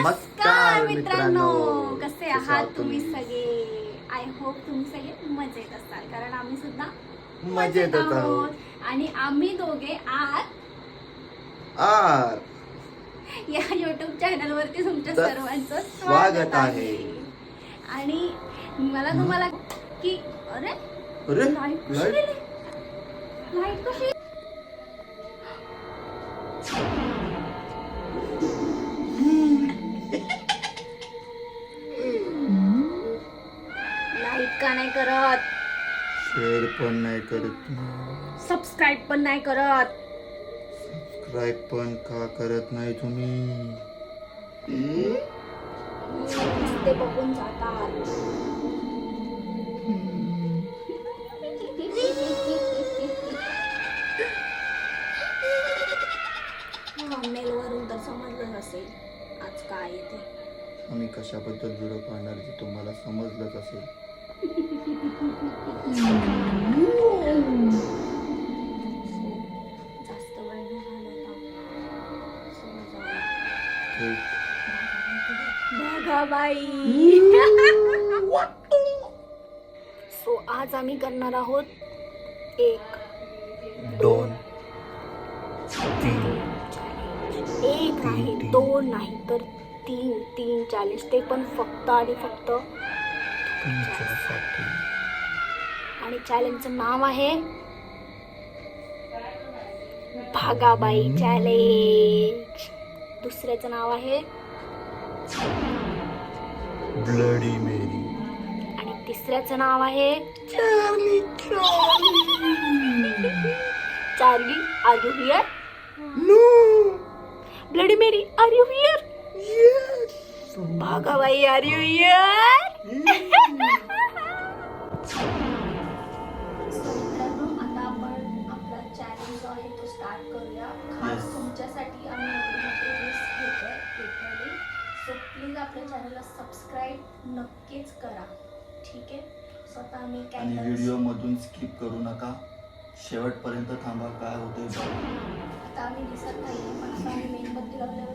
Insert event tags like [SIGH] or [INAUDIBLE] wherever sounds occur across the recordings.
नमस्कार मित्रांनो. कसे आहात तुम्ही? सगळे? आय होप तुम्ही सगळे मजेत असाल कारण आम्ही सुद्धा मजेतच आहोत. आणि आम्ही दोघे आज आर. या युट्यूब चॅनल वरती तुमच्या सर्वांचं स्वागत आहे. आणि मला तुम्हाला की अरे अरे लाइट कशी? लाइट का नाही करत? शेअर पण नाही करत सबस्क्राईब पण नाही करत. सबस्क्राईब पण का करत नाही तुम्ही? ते बघून जातात. [LAUGHS] मेल वरून तर समजलं नसेल आज काय येते आम्ही कशाबद्दल व्हिडिओ पाहणार ते तुम्हाला समजलंच असेल जास्त वेळ घालवता. बाई सो आज आम्ही करणार आहोत एक दोन तीन एक नाही तीन. दोन नाही तर तीन तीन चॅलेंज ते पण फक्त आणि फक्त आणि चॅलेंजचं नाव आहे भागाबाई चॅलेंज दुसऱ्याचं नाव आहे ब्लडी मेरी. आणि तिसऱ्याचं नाव आहे Charlie are you here bloody Mary are you here Bhagabai are you here आता आपण आपला चॅलेंज जो आहे तो स्टार्ट करूया. खास Yes. तुमच्यासाठी आम्ही एवढी मोठी रिस्क घेतोय लिटरली सो प्लीज आपल्या चॅनलला सबस्क्राईब नक्कीच करा. ठीक आहे? स्वतः आम्ही आणि व्हिडिओ मधून स्किप करू नका. शेवटपर्यंत थांबा काय होते आता आम्ही दिसत नाही पण असं आम्ही मेणबत्ती लावल्यावर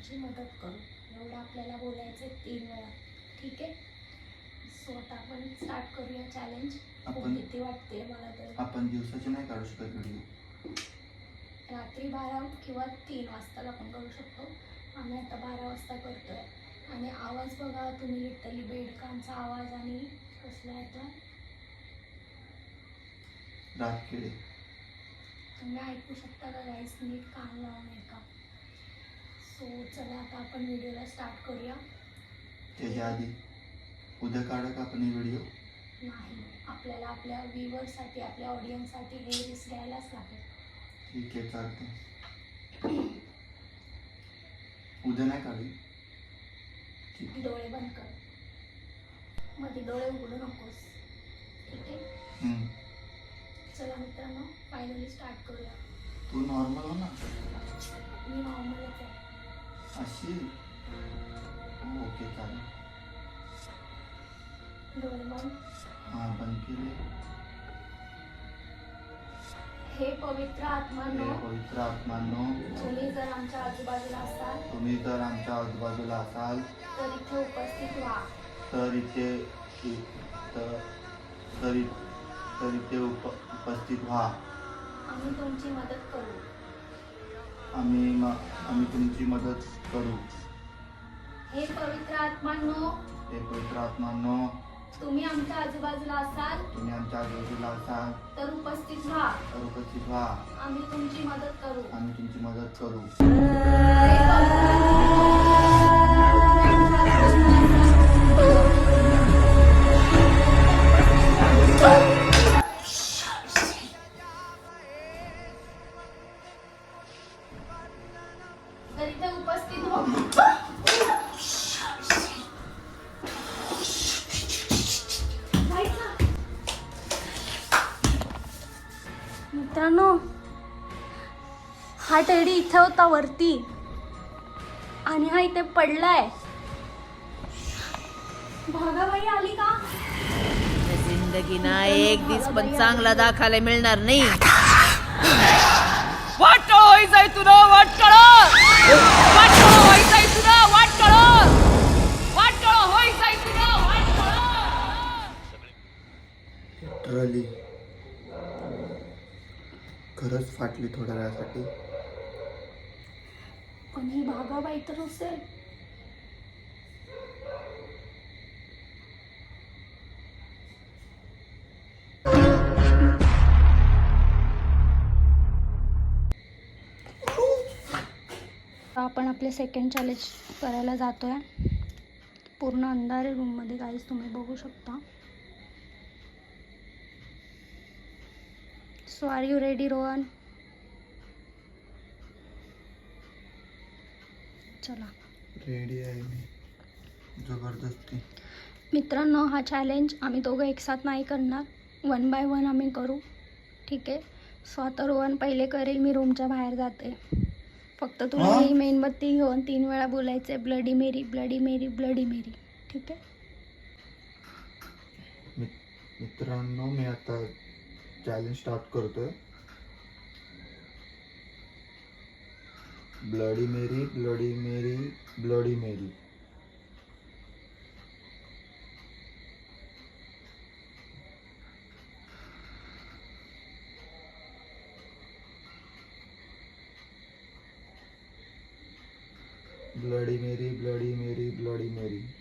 तुमची मदत करू. एवढं आपल्याला बोलायचं तीन वेळा. ठीक आहे? सो आता आपण स्टार्ट करूया चॅलेंज खूप आपण भीती वाटते मला तर. आपण दिवसाचे नाही काढू शकत व्हिडिओ रात्री बारा किंवा तीन वाजता आपण करू शकतो. आम्ही आता बारा वाजता करतोय. आणि आवाज बघा तुम्ही लिटरली बेडकांचा आवाज आणि कसला येतो रात केले तुम्ही ऐकू शकता का गाईस नीट कान लावून ऐका सो चला आता आपण व्हिडिओला स्टार्ट करूया. त्याच्या आधी उद्या काढा का आपण व्हिडिओ? नाही आपल्याला आपल्या व्ह्युअरसाठी आपल्या ऑडियन्ससाठी हे रिस्क घ्यायलाच लागेल. ठीक आहे चालते उद्या नाही काढू ठीक आहे. डोळे बंद कर. मध्ये डोळे उघडू नकोस. ठीक आहे? हम्म. चला मित्रांनो फायनली स्टार्ट करूया. तू नॉर्मल हो ना? मी नॉर्मलच आहे. अशी ओके चालेल. हां बंद केले. हे पवित्र आत्मानो हे पवित्र आत्मांनो तुम्ही जर आमच्या आजूबाजूला असाल तुम्ही जर आमच्या आजूबाजूला असाल तर इथे उपस्थित व्हा. तर इथे तर इथे उप उपस्थित व्हा. आम्ही तुमची मदत करू. आम्ही म आम्ही तुमची मदत करू. हे पवित्र आत्मांनो हे पवित्र आत्मांनो तुम्ही आमच्या आजूबाजूला असाल तुम्ही आमच्या आजूबाजूला असाल तर उपस्थित व्हा. तर उपस्थित व्हा. आम्ही तुमची मदत करू. आम्ही तुमची मदत करू. इथे होता वरती आणि हा इथे पडलाय. भागाबाई आली का? जिंदगीना एक दिस पण चांगला दाखायला मिळणार नाही. वाटळ व्हायचंय तुला वाटळ! वाटळ व्हायचंय तुला वाटळ! वाटळ व्हायचंय तुला वाटळ! लिटरली खरंच फाटली थोड्या वेळासाठी. पण ही भागाबाई तर असेल. आपण आपले सेकंड चॅलेंज करायला जातोय. पूर्ण अंधारे रूममध्ये काहीच तुम्ही बघू शकता. So are you ready Rohan चला रेडी आहे मी. जबरदस्ती. मित्रांनो हा चॅलेंज आम्ही दोघं एकसाथ नाही करणार. वन बाय वन आम्ही करू. ठीक आहे? सो आता रोहन पहिले करेल मी रूमच्या बाहेर जाते. फक्त तुला हा? मेणबत्ती घेऊन तीन वेळा बोलायचं bloody Mary bloody Mary bloody Mary ठीक आहे? मित- मित्रांनो मी आता चॅलेंज स्टार्ट करतोय. Bloody Mary bloody Mary bloody Mary. Bloody Mary bloody Mary bloody Mary.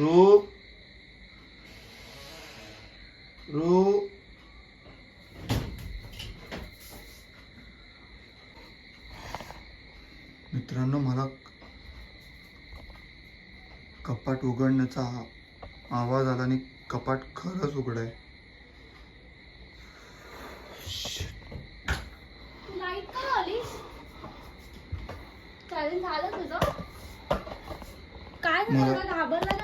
रू रू मित्रांनो मला कपाट उघडण्याचा आवाज आला आणि कपाट खरंच आलीस? चॅलेंज झालं तुझं. काय झालं? घाबरला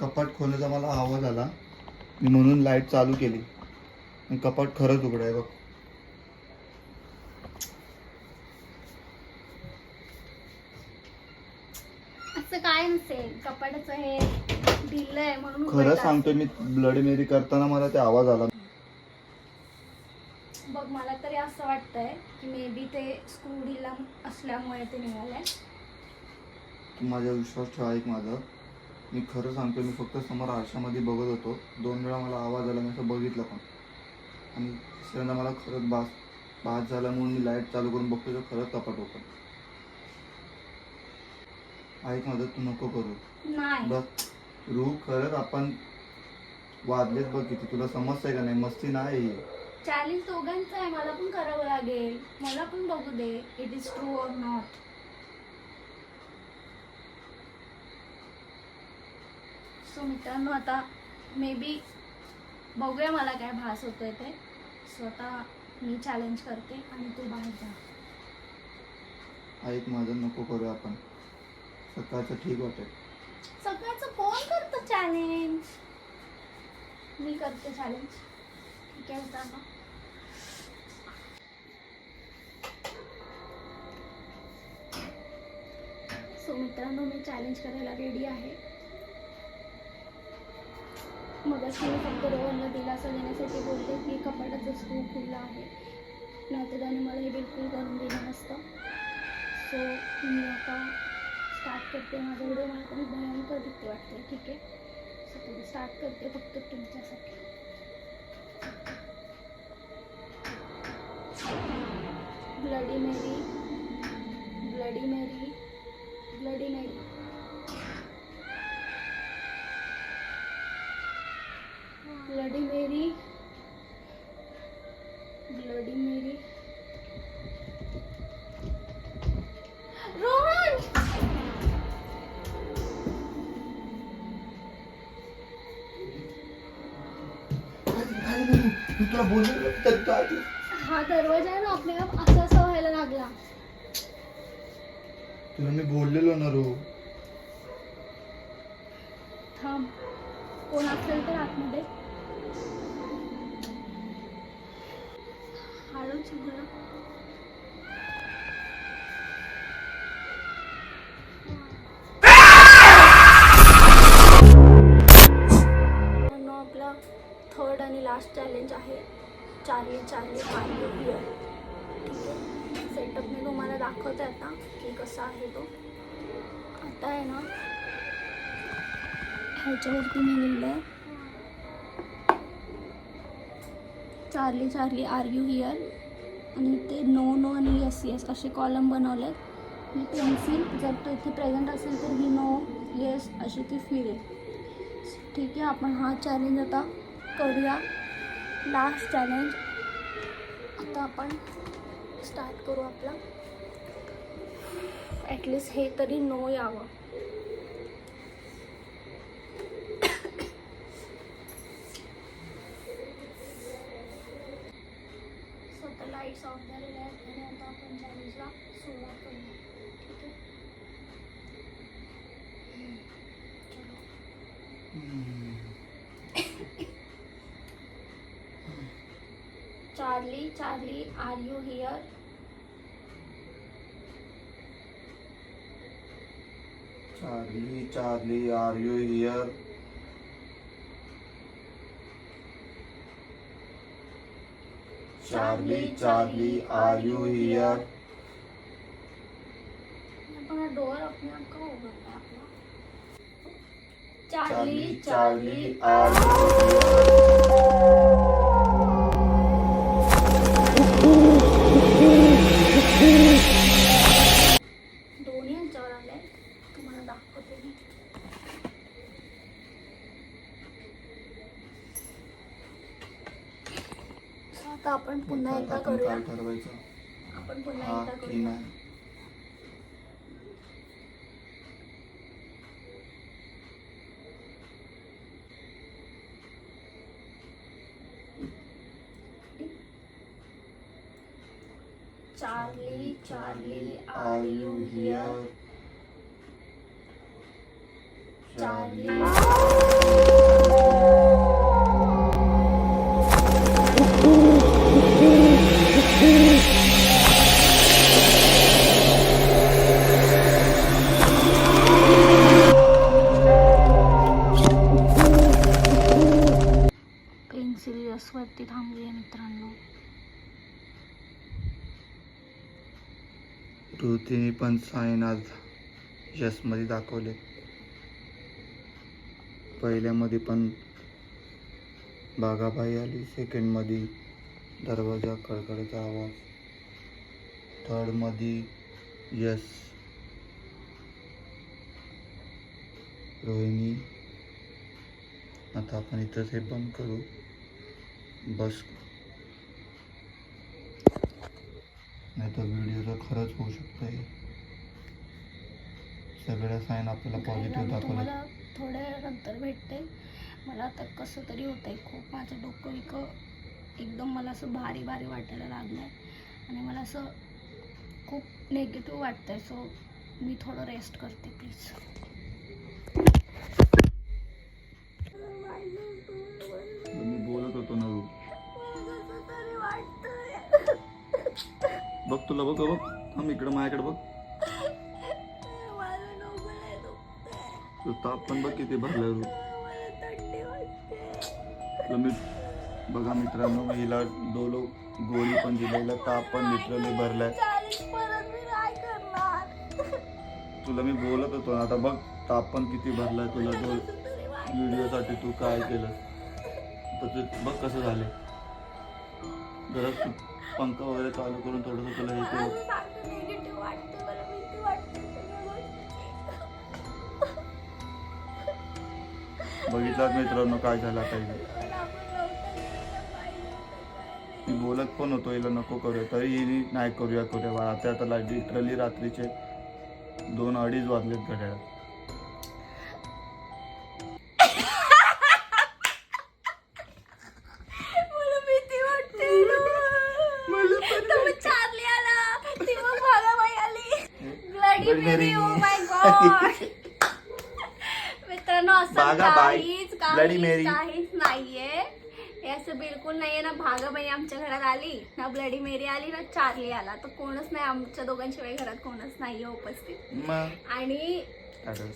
कपाट खोलण्याचा मला आवाज आला. मी म्हणून लाइट चालू केली. आणि कपाट खरंच उघडाय बघ. असं काय नसेल. कपाटाचं हे आहे म्हणून खरं उघडलं सांगतोय मी ब्लडी मेरी करताना मला ते आवाज आला. बघ मला तरी असं वाटतंय की मे बी ते स्क्रू ढिला असल्यामुळे ते निघालंय. तू माझ्या विश्वास ठेवा एक माझा. मी खरं सांगतो मी फक्त समोर आरशामध्ये बघत होतो. दोन वेळा मला आवाज आला मी असं बघितलं पण. आणि तिसऱ्यांदा मला खरंच बास बास झाला म्हणून मी लाइट चालू करून बघतो तर खरंच कपाट होतं ऐक माझं तू नको करू. नाही. बघ रू खरंच आपण वाजलेच बघ किती. तुला समजतंय का नाही? मस्ती नाही. चॅलेंज दोघांचं आहे मला पण करावं लागेल. मला पण बघू दे. It is true or not so मित्रांनो आता मे बी बघूया मला काय भास होतोय ते. सो आता मी चॅलेंज करते आणि तू बाहेर जा. ऐक माझं नको करू आपण. सकाळचं ठीक वाटेल. सगळ्याचं कोण करतं चॅलेंज मी करते चॅलेंज ठीक आहे मित्रांनो सो मित्रांनो मी चॅलेंज करायला रेडी आहे. मगच मी फक्त रोहनला दिलासा देण्यासाठी बोलते की कपाटाचा स्क्रू खुल्ला आहे. नाहीतर त्याने मला हे बिलकुल करून दिलं नसतं. सो मी आता स्टार्ट करते माझा व्हिडिओ मला पण भयंकर भीती वाटते ठीक आहे? सो तुम्ही स्टार्ट करते फक्त तुमच्यासाठी. Bloody Mary bloody Mary bloody Mary bloody Mary. Rohan! मी तुला बोललो तू हा दरवाजा आहे ना आपल्या. असा असा व्हायला लागला. तुला मी बोललेलो ना रू थांब. कोण असेल तर आतमध्ये. चार्ली चार्ली पार्ली हिअर ठीक आहे? सेटअप मी तुम्हाला दाखवते आता की कसा आहे तो. आता आहे ना ह्याच्यावरती मी लिहिलं आहे Charlie Charlie are you here आणि ते नो नो आणि यस यस असे कॉलम बनवले आहेत पेन्सिल जर तो इथे प्रेझेंट असेल तर ही नो येस अशी ती फिरेल ठीक आहे? आपण हा चॅलेंज आता करूया. Last challenge. आता आपण स्टार्ट करू आपला. ॲटलिस्ट हे तरी नो यावं. स्वतः लाईट्स ऑफ झालेल्या आहेत आणि आता आपण चॅलेंजला सुरुवात करूया ठीक आहे हम्म, चलो Charlie Charlie are you here? Charlie Charlie are you here? Charlie Charlie are you आपण डोअर अपने आप का आपला चार्ली चार्ली आर यू दोन्ही यांच्यावर आले तुम्हाला दाखवते मी आता आपण पुन्हा एकदा करूया. आपण पुन्हा एकदा करूया. साईनाथ आज यशमध्ये दाखवले. पहिल्यामध्ये पण बागाबाई आली सेकंडमध्ये दरवाजा कडकडचा आवाज थर्डमध्ये यस रोहिणी. आता आपण इथंच हे बंद करू. बस. नाही तर व्हिडिओचं खरंच होऊ शकतं सगळ्या साईन आपल्याला पॉझिटिव्ह दाखवले. तुम्हाला थोड्या नंतर भेटते. मला आता कसं तरी होतंय. खूप माझं डोकं विकं एकदम मला असं भारी भारी वाटायला लागलं आहे आणि मला असं खूप नेगेटिव्ह वाटतंय. सो मी थोडं रेस्ट करते प्लीज मी बोलत होतो ना तू. बघ तुला बघ बघ. थांब इकडं माझ्याकडे बघ. तू ताप पण बघ किती भरलं तू मी बघा मित्रांनो हिला डोलो गोळी पण दिलेला ताप पण लिटरली भरलाय. तुला मी बोलत होतो ना आता बघ ताप पण किती भरलाय तुला डोल. व्हिडिओसाठी तू काय केलं? तर ते बघ कसं झाले जरा तू पंखा वगैरे चालू करून थोडंसं तुला हे केलं बघितलात मित्रांनो काय झालं नाही. मी बोलत पण होतो हिला नको करूया तरी हिने नाही करूया करूया बा आता आता लिटरली रात्रीचे दोन अडीच वाजलेत घड्याळ. वाटते तुम्ही चार्ली Bloody असं काहीच Bloody Mary. काहीच काहीच नाहीये. हे असं बिलकुल नाहीये ना भागाबाई आमच्या घरात आली ना ब्लडी मेरी आली ना चार्ली आला. तर कोणच नाही आमच्या दोघांशिवाय घरात कोणच नाहीये उपस्थित. मग? आणि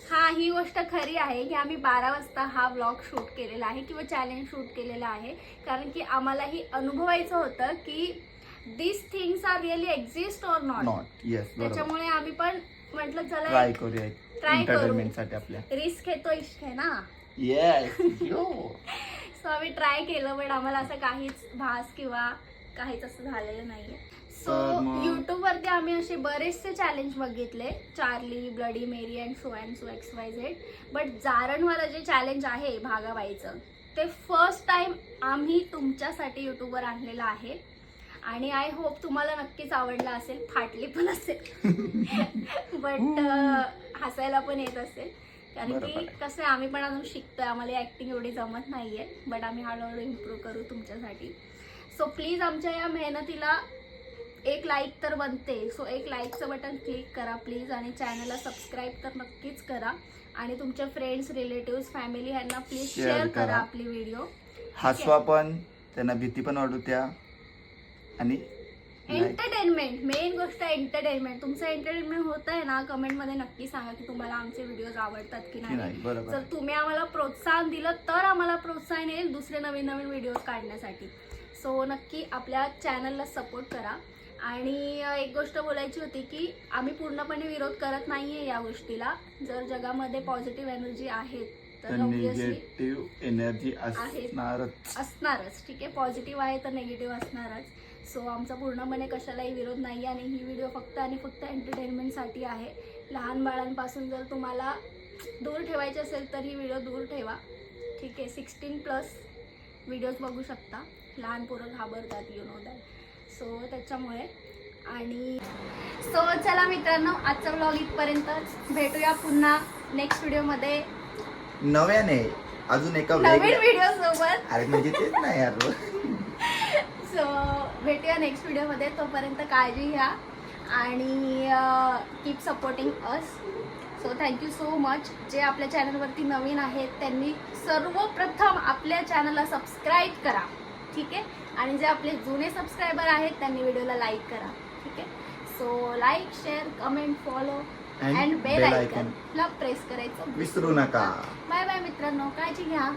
हा ही गोष्ट खरी आहे की आम्ही बारा वाजता हा ब्लॉग शूट केलेला आहे किंवा चॅलेंज शूट केलेला आहे. कारण की आम्हालाही अनुभवायचं होतं की this things are really exist or not not yes बरोबर. त्याच्यामुळे आम्ही पण म्हटलं चला ट्राय करूया Try एंटरटेनमेंटसाठी आपल्या. रिस्क घेतो इश्क आहे ना? येस यो सो आम्ही ट्राय केलं बट आम्हाला असं काहीच भास किंवा काहीच असं झालेलं नाहीये. सो तर मग- युट्यूब वरती आम्ही असे बरेचसे चॅलेंज बघितले. Charlie bloody Mary and so and so X Y Z but जारणवाला जे चॅलेंज आहे भागाबाईचं ते फर्स्ट टाइम आम्ही तुमच्यासाठी युट्यूबवर आणलेलं आहे. आणि आय होप तुम्हाला नक्कीच आवडलं असेल फाटली पण असेल. [LAUGHS] बट हसायला पण येत असेल. कारण की. कसं आहे आम्ही पण अजून शिकतोय. आम्हाला ऍक्टिंग एवढी जमत नाहीये. बट आम्ही हळूहळू इम्प्रूव्ह करू तुमच्यासाठी. सो प्लीज आमच्या या मेहनतीला एक लाईक तर बनते. सो एक लाईकचं बटन क्लिक करा प्लीज आणि चॅनलला सबस्क्राईब तर नक्कीच करा. आणि तुमच्या फ्रेंड्स रिलेटिव्ह फॅमिली ह्यांना प्लीज शेअर करा करा. आपली व्हिडिओ हसवा पण त्यांना भीती पण वाटू त्या आणि एंटरटेनमेंट मेन गोष्ट एंटरटेनमेंट तुमचं एंटरटेनमेंट होत आहे ना कमेंटमध्ये नक्की सांगा की तुम्हाला आमचे व्हिडिओज आवडतात की नाही. नाही बरोबर. जर तुम्ही आम्हाला प्रोत्साहन दिलं तर आम्हाला प्रोत्साहन येईल दुसरे नवीन नवीन व्हिडिओज काढण्यासाठी. सो नक्की आपल्या चॅनलला सपोर्ट करा. आणि अं, एक गोष्ट बोलायची होती की आम्ही पूर्णपणे विरोध करत नाहीये या गोष्टीला. जर जगामध्ये पॉझिटिव्ह एनर्जी आहेत तर निगेटिव्ह एनर्जी आहे. असणारच. असणारच ठीक आहे? पॉझिटिव्ह आहे तर निगेटिव्ह असणारच. सो आमचा पूर्णपणे कशालाही विरोध नाही आणि ही व्हिडिओ फक्त आणि फक्त एंटरटेनमेंटसाठी आहे. लहान बाळांपासून जर तुम्हाला दूर ठेवायचे असेल तर ही व्हिडिओ दूर ठेवा. ठीक आहे सिक्स्टीन प्लस व्हिडिओज बघू शकता. लहान पोरं घाबरतात यु नो दॅट सो त्याच्यामुळे. आणि सो चला मित्रांनो आजचा ब्लॉग इथपर्यंतच भेटूया पुन्हा नेक्स्ट व्हिडिओमध्ये नव्याने अजून एका नवीन व्हिडिओ सोबत. अरे म्हणजे तेच नाही यार. [LAUGHS] भेटूया नेक्स्ट व्हिडिओमध्ये तोपर्यंत काळजी घ्या आणि keep supporting us so thank you so much जे आपल्या चॅनलवरती नवीन आहेत त्यांनी सर्वप्रथम आपल्या चॅनलला सबस्क्राईब करा. ठीक आहे? आणि जे आपले जुने सबस्क्रायबर आहेत त्यांनी व्हिडिओला लाईक करा. ठीक आहे? So like share comment follow and bell आयकनला press करायचं. विसरू नका. बाय बाय मित्रांनो. काळजी घ्या.